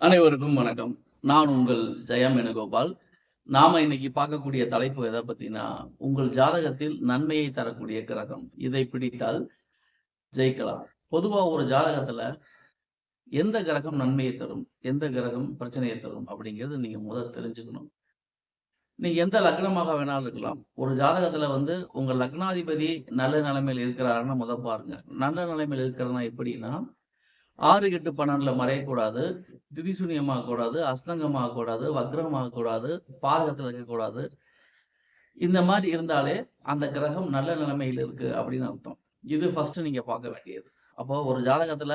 அனைவருக்கும் வணக்கம். நான் உங்கள் ஜெயம் வேணுகோபால். நாம இன்னைக்கு பார்க்கக்கூடிய தலைப்பு எதை பத்தினா உங்கள் ஜாதகத்தில் நன்மையை தரக்கூடிய கிரகம். இதை பிடித்தால் ஜெயிக்கலாம். பொதுவா ஒரு ஜாதகத்துல எந்த கிரகம் நன்மையை தரும் எந்த கிரகம் பிரச்சனையை தரும் அப்படிங்கிறது நீங்க முதல் தெரிஞ்சுக்கணும். நீங்க எந்த லக்னமாக வேணாலும் இருக்கலாம். ஒரு ஜாதகத்துல வந்து உங்க லக்னாதிபதி நல்ல நிலைமையில் இருக்கிறாருன்னு முத பாருங்க. நல்ல நிலைமையில் இருக்கிறதுனா எப்படின்னா ஆறு எட்டு பன்னெண்டுல மறையக்கூடாது திதிசூன்யமாக கூடாது அஸ்தங்கமாக கூடாது வக்ரமாக கூடாது பாதகத்தில் இருக்கக்கூடாது. இந்த மாதிரி இருந்தாலே அந்த கிரகம் நல்ல நிலைமையில் இருக்கு அப்படின்னு அர்த்தம். இது ஃபர்ஸ்ட் நீங்க பார்க்க வேண்டியது. அப்போ ஒரு ஜாதகத்துல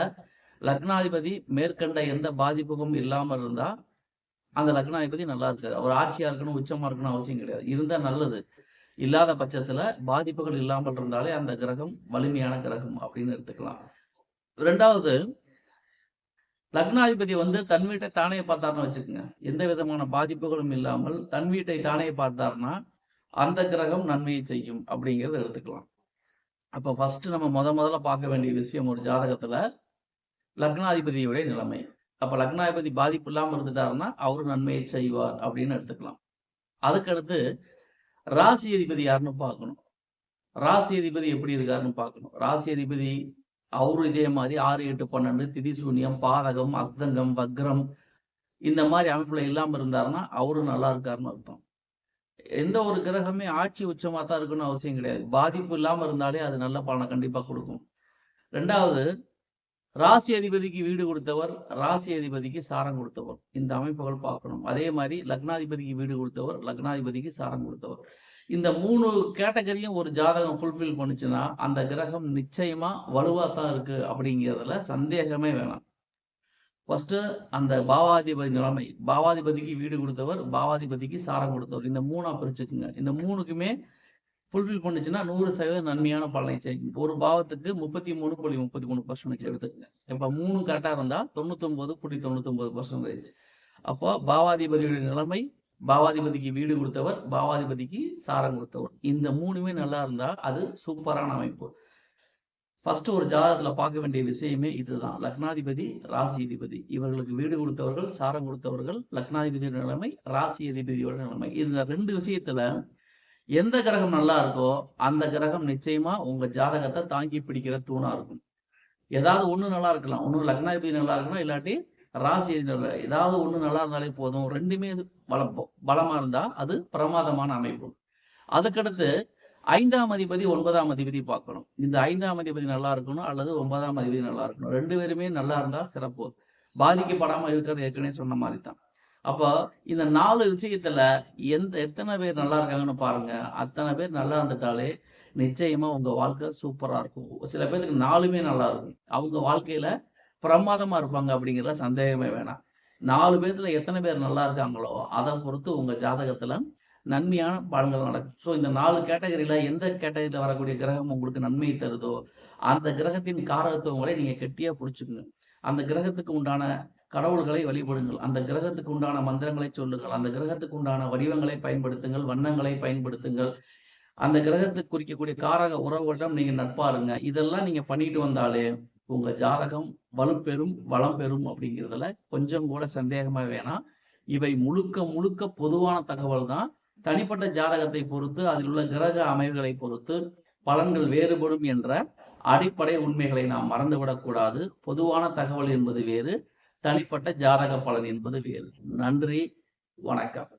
லக்னாதிபதி மேற்கண்ட எந்த பாதிப்புக்கும் இல்லாமல் இருந்தா அந்த லக்னாதிபதி நல்லா இருக்காது ஒரு ஆட்சியா இருக்கணும் உச்சமா இருக்கணும் அவசியம் கிடையாது. இருந்தா நல்லது. இல்லாத பட்சத்துல பாதிப்புகள் இல்லாமல் இருந்தாலே அந்த கிரகம் வலிமையான கிரகம் அப்படின்னு எடுத்துக்கலாம். ரெண்டாவது லக்னாதிபதி வந்து தன் வீட்டை தானே பார்த்தாருன்னு வச்சுக்கோங்க. எந்த விதமான பாதிப்புகளும் இல்லாமல் தன் வீட்டை தானே பார்த்தாருன்னா அந்த கிரகம் நன்மையை செய்யும் அப்படிங்கிறத எடுத்துக்கலாம். அப்போ ஃபர்ஸ்ட் நம்ம முத முதல்ல பார்க்க வேண்டிய விஷயம் ஒரு ஜாதகத்துல லக்னாதிபதியுடைய நிலைமை. அப்போ லக்னாதிபதி பாதிப்பு இல்லாமல் இருந்துட்டாருன்னா அவரு நன்மையை செய்வார் அப்படின்னு எடுத்துக்கலாம். அதுக்கடுத்து ராசி அதிபதி யாருன்னு பார்க்கணும். ராசி அதிபதி எப்படி இருக்காருன்னு பார்க்கணும். ராசி அதிபதி அவரும் இதே மாதிரி ஆறு எட்டு பன்னெண்டு திதிசூன்யம் பாதகம் அஸ்தங்கம் வக்ரம் இந்த மாதிரி அமைப்புல இல்லாம இருந்தாருன்னா அவரும் நல்லா இருக்காருன்னு அர்த்தம். எந்த ஒரு கிரகமே ஆட்சி உச்சமாக தான் இருக்குன்னு அவசியம் கிடையாது. பாதிப்பு இல்லாம இருந்தாலே அது நல்ல பலனை கண்டிப்பா கொடுக்கும். ரெண்டாவது ராசி அதிபதிக்கு வீடு கொடுத்தவர் ராசி அதிபதிக்கு சாரம் கொடுத்தவர். இந்த அமைப்புகள் பார்க்கணும். அதே மாதிரி லக்னாதிபதிக்கு வீடு கொடுத்தவர் லக்னாதிபதிக்கு சாரம் கொடுத்தவர். இந்த மூணு கேட்டகரியும் ஒரு ஜாதகம் ஃபுல்ஃபில் பண்ணுச்சுன்னா அந்த கிரகம் நிச்சயமா வலுவாக தான் இருக்கு அப்படிங்கிறதுல சந்தேகமே வேணாம். ஃபர்ஸ்ட் அந்த பாவாதிபதி நிலைமை. பாவாதிபதிக்கு வீடு கொடுத்தவர் பாவாதிபதிக்கு சாரம் கொடுத்தவர். இந்த மூணா பிரிச்சுக்குங்க. இந்த மூணுக்குமே ஃபுல்ஃபில் பண்ணுச்சுன்னா நூறு சதவீதம் நன்மையான பலனை செய்யும். ஒரு பாவத்துக்கு முப்பத்தி மூணு புள்ளி முப்பத்தி மூணு பர்சன்டேஜ் எடுத்துக்கங்க. இப்போ மூணு கரெக்டாக இருந்தால் தொண்ணூத்தொம்பது புள்ளி தொண்ணூத்தொம்பது பர்சன்டேஜ் அப்போ பாவாதிபதியுடைய நிலைமை பாவாதிபதிக்கு வீடு கொடுத்தவர் பாவாதிபதிக்கு சாரம் கொடுத்தவர். இந்த மூணுமே நல்லா இருந்தால் அது சூப்பரான அமைப்பு. ஃபர்ஸ்ட் ஒரு ஜாதகத்தில் பார்க்க வேண்டிய விஷயமே இதுதான். லக்னாதிபதி ராசி அதிபதி. இவர்களுக்கு வீடு கொடுத்தவர்கள் சாரம் கொடுத்தவர்கள் லக்னாதிபதியோட நிலைமை ராசி அதிபதியோட நிலைமை. இந்த ரெண்டு விஷயத்துல எந்த கிரகம் நல்லா இருக்கோ அந்த கிரகம் நிச்சயமா உங்க ஜாதகத்தை தாங்கி பிடிக்கிற தூணா இருக்கும். ஏதாவது ஒன்று நல்லா இருக்கலாம். ஒன்று லக்னாதிபதி நல்லா இருக்கணும் இல்லாட்டி ராசி ஏதாவது ஒன்று நல்லா இருந்தாலே போதும். ரெண்டுமே பலம் பலமாக இருந்தால் அது பிரமாதமான அமைப்பு. அதுக்கடுத்து ஐந்தாம் அதிபதி ஒன்பதாம் அதிபதி பார்க்கணும். இந்த ஐந்தாம் அதிபதி நல்லா இருக்கணும் அல்லது ஒன்பதாம் அதிபதி நல்லா இருக்கணும். ரெண்டு பேருமே நல்லா இருந்தால் சிறப்பு. பாதிக்கப்படாமல் இருக்கிறது ஏற்கனவே சொன்ன மாதிரி தான் அப்போ இந்த நாலு விஷயத்துல எந்த எத்தனை பேர் நல்லா இருக்காங்கன்னு பாருங்க. அத்தனை பேர் நல்லா இருந்துட்டாலே நிச்சயமா உங்க வாழ்க்கை சூப்பரா இருக்கும். சில பேருக்கு நாலுமே நல்லா இருக்கும். அவங்க வாழ்க்கையில பிரமாதமா இருப்பாங்க அப்படிங்கிறத சந்தேகமே வேணாம். நாலு பேர்த்துல எத்தனை பேர் நல்லா இருக்காங்களோ அதை பொறுத்து உங்க ஜாதகத்துல நன்மையான பலன்கள் நடக்கும். ஸோ இந்த நாலு கேட்டகரியில எந்த கேட்டகரியில வரக்கூடிய கிரகம் உங்களுக்கு நன்மை தருதோ அந்த கிரகத்தின் காரகத்துவங்களை நீங்க கெட்டியா பிடிச்சுக்குங்க. அந்த கிரகத்துக்கு உண்டான கடவுள்களை வழிபடுங்கள். அந்த கிரகத்துக்கு உண்டான மந்திரங்களை சொல்லுங்கள். அந்த கிரகத்துக்கு உண்டான வடிவங்களை பயன்படுத்துங்கள். வண்ணங்களை பயன்படுத்துங்கள். அந்த கிரகத்துக்கு குறிக்கக்கூடிய காரக உறவுகளிடம் நீங்க நட்பாருங்க. இதெல்லாம் நீங்க பண்ணிட்டு வந்தாலே உங்க ஜாதகம் வலுப்பெறும் வளம் பெறும் அப்படிங்கிறதுல கொஞ்சம் கூட சந்தேகமா வேணாம். இவை முழுக்க முழுக்க பொதுவான தகவல் தான். தனிப்பட்ட ஜாதகத்தை பொறுத்து அதில் உள்ள கிரக அமைவுகளை பொறுத்து பலன்கள் வேறுபடும் என்ற அடிப்படை உண்மைகளை நாம் மறந்துவிடக்கூடாது பொதுவான தகவல் என்பது வேறு தனிப்பட்ட ஜாதக பலன் என்பது வேறு. நன்றி வணக்கம்.